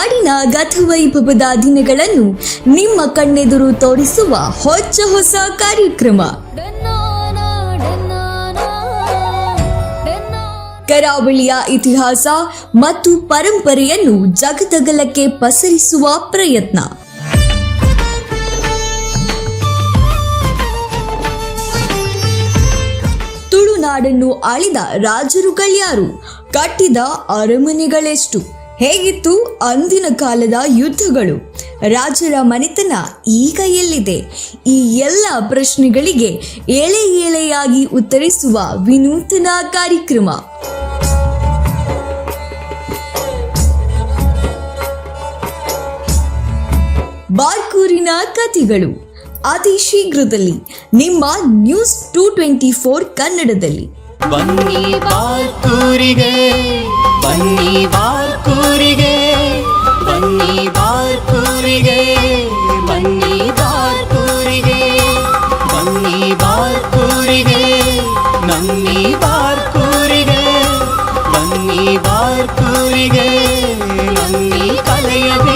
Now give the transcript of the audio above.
ನಾಡಿನ ಗತವೈಭವದ ದಿನಗಳನ್ನು ನಿಮ್ಮ ಕಣ್ಣೆದುರು ತೋರಿಸುವ ಹೊಚ್ಚ ಹೊಸ ಕಾರ್ಯಕ್ರಮ. ಕರಾವಳಿಯ ಇತಿಹಾಸ ಮತ್ತು ಪರಂಪರೆಯನ್ನು ಜಗದಗಲಕ್ಕೆ ಪಸರಿಸುವ ಪ್ರಯತ್ನ. ತುಳುನಾಡನ್ನು ಆಳಿದ ರಾಜರುಗಳ್ಯಾರು ಕಟ್ಟಿದ ಅರಮನೆಗಳೆಷ್ಟು. ಹೇಗಿತ್ತು ಅಂದಿನ ಕಾಲದ ಯುದ್ಧಗಳು? ರಾಜರ ಮನೆತನ ಈಗ ಎಲ್ಲಿದೆ? ಈ ಎಲ್ಲ ಪ್ರಶ್ನೆಗಳಿಗೆ ಎಳೆ ಎಳೆಯಾಗಿ ಉತ್ತರಿಸುವ ವಿನೂತನ ಕಾರ್ಯಕ್ರಮ. ಬಾರ್ಕೂರಿನ ಕಥೆಗಳು. ಅತಿ ಶೀಘ್ರದಲ್ಲಿ ನಿಮ್ಮ ನ್ಯೂಸ್ ಟೂ ಟ್ವೆಂಟಿ ಫೋರ್ ಕನ್ನಡದಲ್ಲಿ. ಬನ್ನಿ ಬಾರ್ಕೂರಿಗೆ, ಬನ್ನಿ ஆயர் கூறுகிறேன். கலையவே